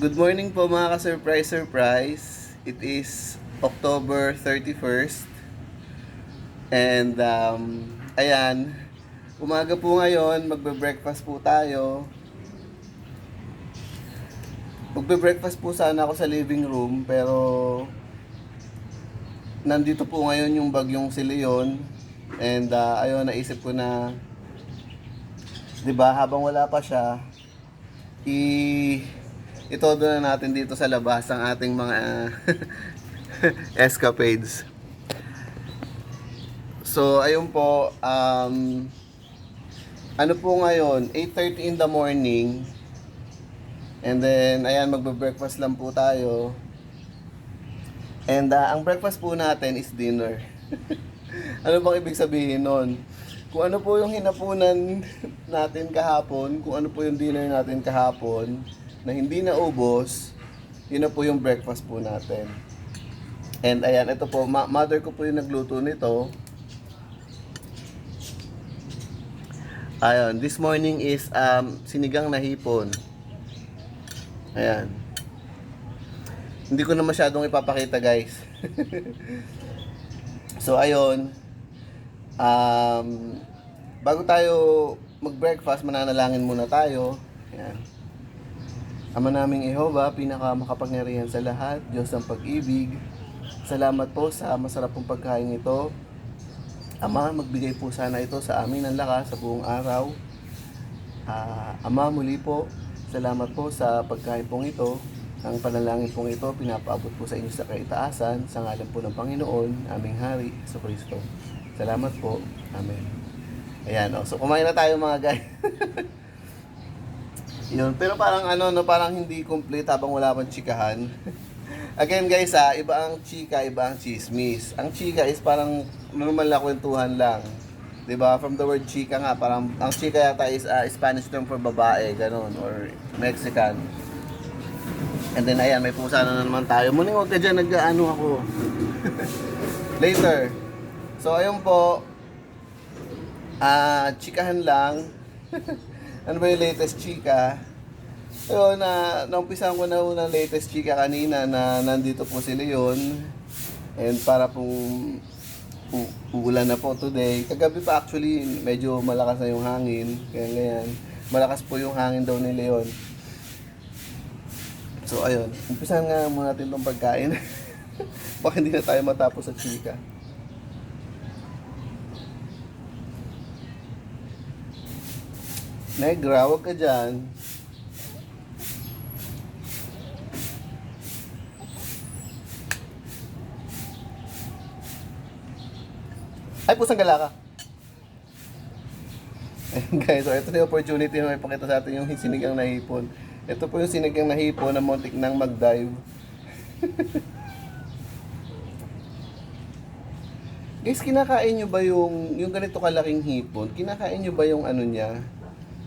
Good morning po mga ka-surprise surprise. It is October 31st. And um, ayan, umaga po ngayon, magbe-breakfast po tayo. Magbe-breakfast po sana ako sa living room pero nandito po ngayon yung bagyong si Leon and uh, ayun naisip ko na 'di ba habang wala pa siya i itodo na natin dito sa labas ang ating mga escapades. So ayun po um ano po ngayon 8:30 in the morning and then ayan magbe-breakfast lang po tayo. And ah, ang breakfast po natin is dinner. ano bang ibig sabihin nun? Kung ano po yung hinapunan natin kahapon, kung ano po yung dinner natin kahapon, na hindi naubos, yun na po yung breakfast po natin. And ayan, ito po, ma- mother ko po yung nagluto nito. Ayun, this morning is um, sinigang na hipon. Ayan. Hindi ko na masyadong ipapakita guys. so ayun. Um, bago tayo mag-breakfast, mananalangin muna tayo. Ayan. Ama naming Jehova, pinaka makapangyarihan sa lahat, Diyos ng pag-ibig. Salamat po sa masarap pong pagkain ito. Ama, magbigay po sana ito sa amin ng lakas sa buong araw. Ah, Ama, muli po, salamat po sa pagkain pong ito. Ang panalangin pong ito, pinapaabot po sa inyo sa kaitaasan, sa ngalan po ng Panginoon, aming Hari, sa Kristo. Salamat po. Amen. Ayan, oh. so kumain na tayo mga guys. Yun, pero parang ano, no, parang hindi complete habang wala pang chikahan. Again guys ah, iba ang chika, iba ang chismis. Ang chika is parang normal na kwentuhan lang. 'Di ba? From the word chika nga, parang ang chika yata is ah, Spanish term for babae, ganun, or Mexican. And then ayan, may pusa na naman tayo. Muning huwag ka dyan, nag-ano ako. Later. So ayun po, ah, chikahan lang. ano ba yung latest chika? So, na naumpisahan ko na una latest chika kanina na nandito po si Leon. And para pong uulan na po today. Kagabi pa actually medyo malakas na yung hangin. Kaya ganyan. Malakas po yung hangin daw ni Leon. So ayun, umpisahan nga muna natin itong pagkain. Baka hindi na tayo matapos sa chika. Negra, wag ka dyan. Ay, pusang gala ka. Guys, so ito na yung opportunity na may pakita sa atin yung sinigang na hipon. Ito po yung sinigang na hipon na muntik nang mag-dive. guys, kinakain nyo ba yung, yung ganito kalaking hipon? Kinakain nyo ba yung ano niya?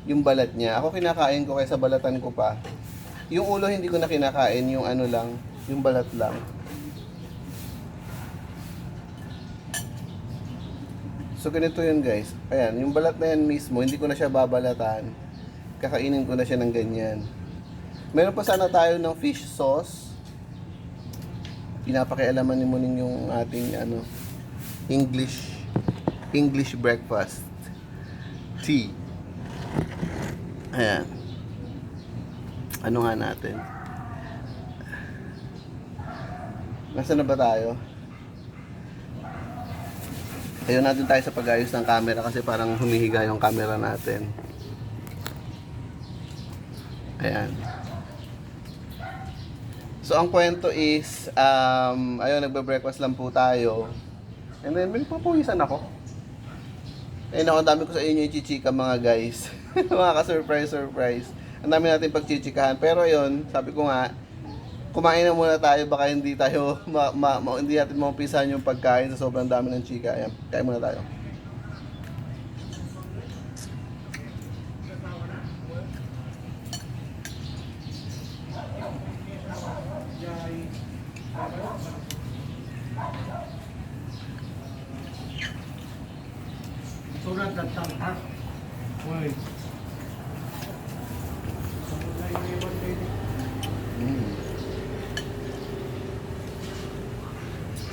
Yung balat niya? Ako kinakain ko kaysa balatan ko pa. Yung ulo hindi ko na kinakain, yung ano lang, yung balat lang. So ganito yun guys. Ayan, yung balat na yan mismo, hindi ko na siya babalatan. Kakainin ko na siya ng ganyan. Meron pa sana tayo ng fish sauce. Pinapakialaman ni Muning yung ating ano, English English breakfast. Tea. Ayan. Ano nga natin? Nasaan na ba tayo? Ayun natin tayo sa pag-ayos ng camera kasi parang humihiga yung camera natin. Ayan. So ang kwento is, um, ayun, nagbe-breakfast lang po tayo. And then, may papawisan ako. Ayun ako, ang dami ko sa inyo i-chichika mga guys. mga ka-surprise, surprise. Ang dami natin pagchichikahan. Pero ayun, sabi ko nga, kumain na muna tayo, baka hindi tayo, ma, ma, ma- hindi natin maumpisahan yung pagkain sa sobrang dami ng chika. Ayan, kain muna tayo. surat at tangkap. Uy. Hmm.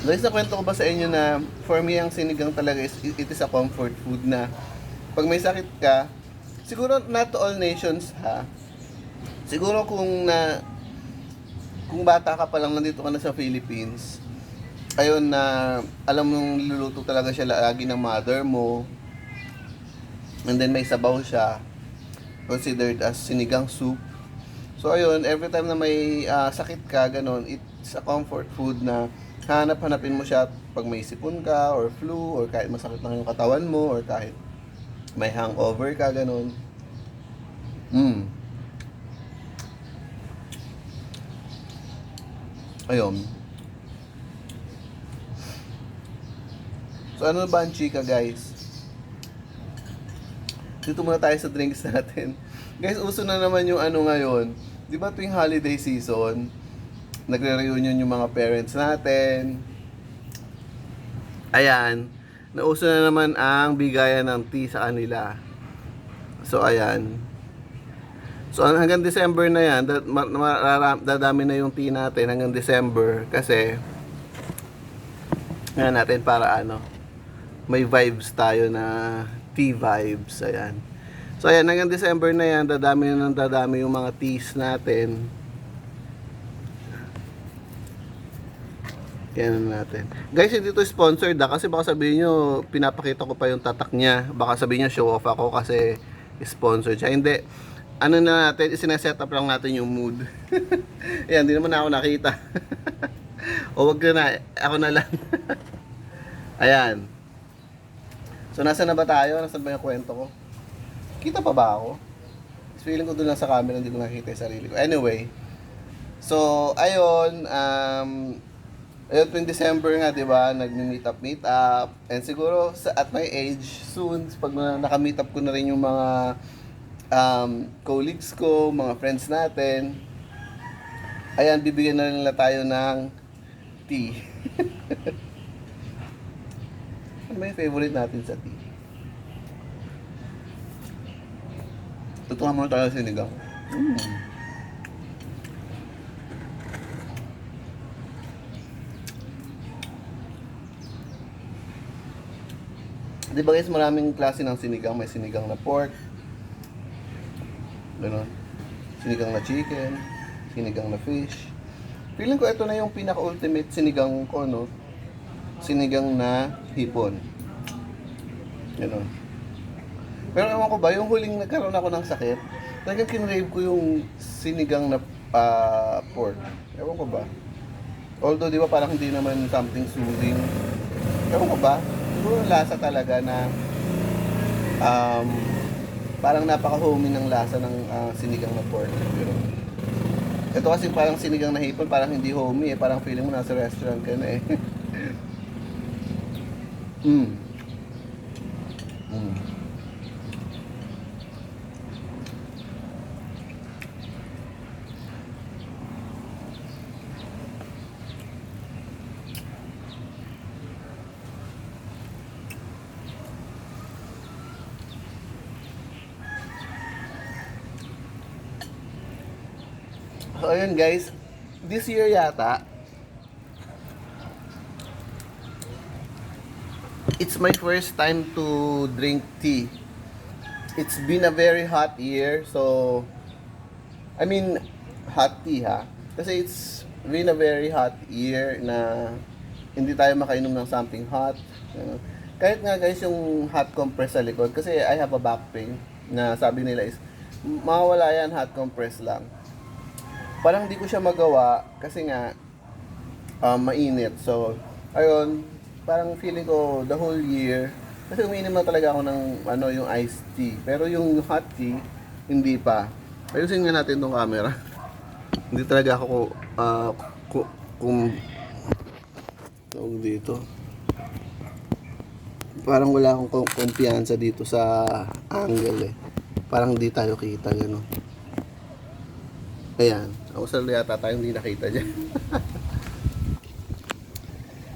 Guys, nakwento ko ba sa inyo na for me, ang sinigang talaga is it is a comfort food na pag may sakit ka, siguro not all nations ha, siguro kung na kung bata ka pa lang nandito ka na sa Philippines, ayun na alam mong luluto talaga siya lagi ng mother mo, And then may sabaw siya considered as sinigang soup. So ayun, every time na may ah, sakit ka, ganun, it's a comfort food na hanap-hanapin mo siya pag may sipon ka or flu or kahit masakit lang yung katawan mo or kahit may hangover ka, ganun. Mm. Ayun. So ano ba ang chika guys? Dito muna tayo sa drinks natin. Guys, uso na naman yung ano ngayon. Di ba tuwing holiday season, nagre-reunion yung mga parents natin. Ayan. Nauso na naman ang bigayan ng tea sa kanila. So, ayan. So, hanggang December na yan, dadami na yung tea natin hanggang December. Kasi, nga natin para ano, may vibes tayo na tea vibes. Ayan. So, ayan, hanggang December na yan, dadami na ng dadami yung mga teas natin. Yan natin. Guys, hindi to sponsored ah, kasi baka sabihin nyo, pinapakita ko pa yung tatak niya. Baka sabihin nyo, show off ako kasi sponsored siya. Hindi. Ano na natin, isineset up lang natin yung mood. Yan, hindi naman ako nakita. o wag ka na, ako na lang. Ayan. So, nasa na ba tayo? Nasaan ba yung kwento ko? Kita pa ba ako? Feeling ko doon lang sa camera, hindi ko nakikita yung sarili ko. Anyway, so, ayun, um, ayun, tuwing December nga, di ba, nag-meet up, meet up. And siguro, sa, at my age, soon, pag na, naka-meet up ko na rin yung mga um, colleagues ko, mga friends natin, ayan, bibigyan na nila tayo ng tea. ba yung favorite natin sa tea? Tutuwa muna tayo sa sinigang. Mm. Di ba guys, maraming klase ng sinigang. May sinigang na pork. Ganon. Sinigang na chicken. Sinigang na fish. Feeling ko ito na yung pinaka-ultimate sinigang ko, no? Sinigang na hipon. Ganon. Pero ewan ko ba, yung huling nagkaroon ako ng sakit, talagang kinrave ko yung sinigang na ah, pork. Ewan ko ba? Although, di ba, parang hindi naman something soothing. Ewan ko ba? Siguro lasa talaga na um, parang napaka-homey ng lasa ng ah, sinigang na pork. Pero, ito kasi parang sinigang na hipon, parang hindi homey eh. Parang feeling mo nasa restaurant ka na eh. mm. Mm. So, ayun guys, this year yata, it's my first time to drink tea. It's been a very hot year, so, I mean, hot tea ha. Kasi it's been a very hot year na hindi tayo makainom ng something hot. Kahit nga guys yung hot compress sa likod, kasi I have a back pain na sabi nila is, mawawala yan hot compress lang parang hindi ko siya magawa kasi nga um, mainit. So, ayun, parang feeling ko the whole year kasi umiinom na talaga ako ng ano yung iced tea. Pero yung hot tea hindi pa. Ayusin nga natin tong camera. hindi talaga ako uh, ku, kung tawag dito. Parang wala akong kum- kumpiyansa dito sa angle eh. Parang hindi tayo kita gano'n. Ayan. Ako sa yata tayong hindi nakita dyan.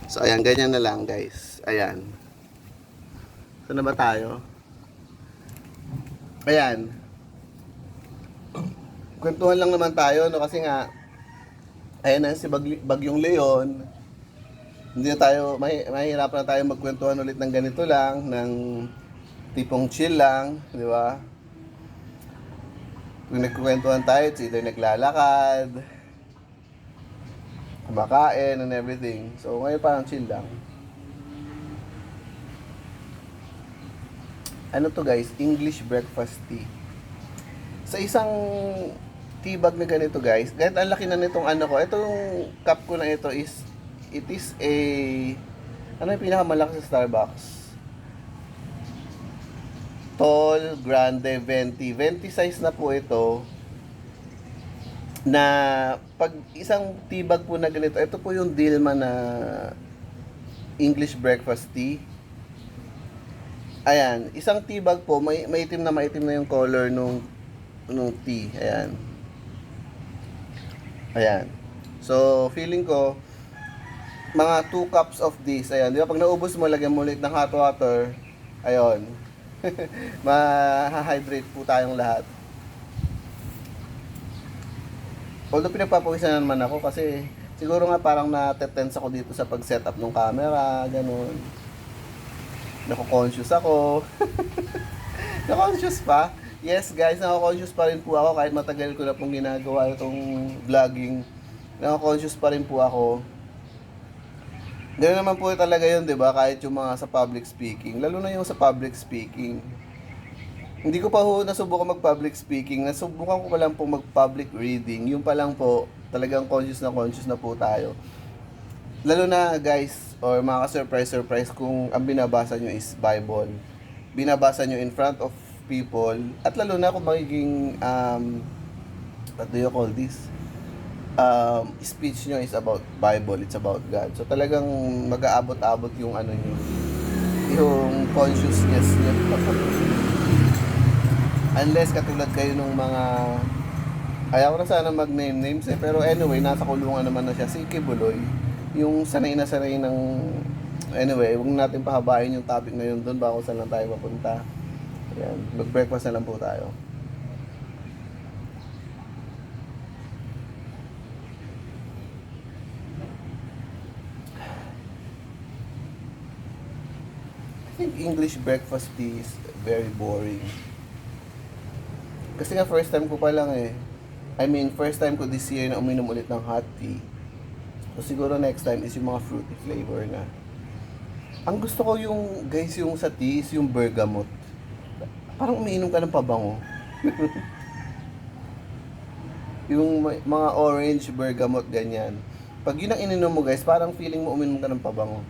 so, ayan. Ganyan na lang, guys. Ayan. Saan na ba tayo? Ayan. Kwentuhan lang naman tayo, no? Kasi nga, ayan na si Bag Bagyong Leon. Hindi na tayo, may, mahihirapan na tayo magkwentuhan ulit ng ganito lang, ng tipong chill lang, di ba? Kung nagkukwentuhan tayo, it's either naglalakad, kumakain and everything. So ngayon parang chill lang. Ano to guys? English breakfast tea. Sa isang tea bag na ganito guys, kahit ang laki na nitong ano ko, itong cup ko na ito is, it is a, ano yung pinakamalaki sa Starbucks? Tall, grande, venti. Venti size na po ito na pag isang tea bag po na ganito, ito po yung Dilma na English breakfast tea. Ayan, isang tea bag po, may maitim na maitim na yung color nung nung tea. Ayan. Ayan. So, feeling ko mga 2 cups of this. Ayan, di ba pag naubos mo, lagyan mo ulit ng hot water. Ayun. Ma-hydrate po tayong lahat. Although pinagpapawisan na naman ako kasi siguro nga parang na-tense ako dito sa pag-setup ng camera, ganun. Nako-conscious ako. Na-conscious pa? Yes guys, nako-conscious pa rin po ako kahit matagal ko na pong ginagawa itong vlogging. Nako-conscious pa rin po ako. Ganun naman po talaga yun, di ba? Kahit yung mga sa public speaking. Lalo na yung sa public speaking. Hindi ko pa ho nasubukan mag-public speaking. Nasubukan ko pa lang po mag-public reading. Yung pa lang po, talagang conscious na conscious na po tayo. Lalo na guys, or mga ka-surprise-surprise kung ang binabasa nyo is Bible. Binabasa nyo in front of people. At lalo na kung magiging, um, what do you call this? um, speech nyo is about Bible, it's about God. So talagang mag-aabot-abot yung ano nyo, yung consciousness nyo. Unless katulad kayo nung mga ayaw na sana mag-name names eh, pero anyway, nasa kulungan naman na siya, si Kibuloy. Yung sanay na sanay ng anyway, huwag natin pahabain yung topic na yun doon kung saan lang tayo mapunta. Ayan, mag-breakfast na lang po tayo. I think English breakfast is very boring. Kasi nga first time ko pa lang eh. I mean, first time ko this year na uminom ulit ng hot tea. So siguro next time is yung mga fruity flavor na. Ang gusto ko yung, guys, yung sa tea is yung bergamot. Parang umiinom ka ng pabango. yung mga orange, bergamot, ganyan. Pag yun ang ininom mo guys, parang feeling mo uminom ka ng pabango.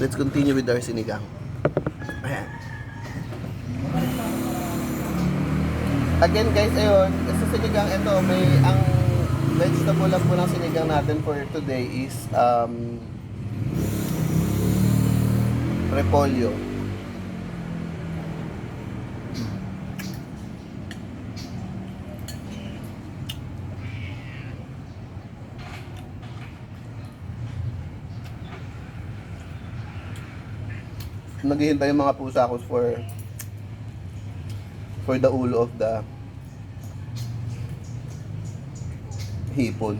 Let's continue with our sinigang. Ayan. Again guys, ayun, sa sinigang ito, may ang vegetable lang po ng sinigang natin for today is um, repolyo. Naghihintay yung mga pusa ko for for the ulo of the hipon.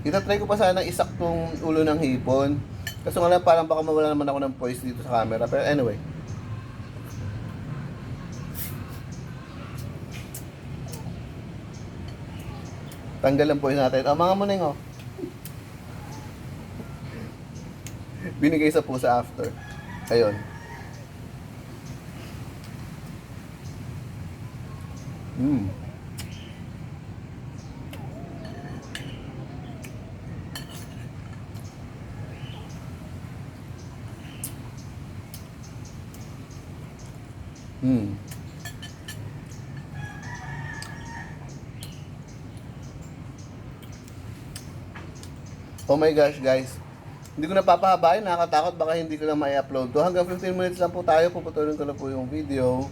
Itatry ko pa sana isak tong ulo ng hipon. Kasi nga parang baka mawala naman ako ng voice dito sa camera. Pero anyway. Tanggal lang voice natin. Ah, mga muning oh. Binigay sa pusa after. Ayun. Mm. Mm. Oh my gosh, guys. Hindi ko napapahabain, nakakatakot baka hindi ko na mai-upload to. Hanggang 15 minutes lang po tayo, puputulin ko na po yung video.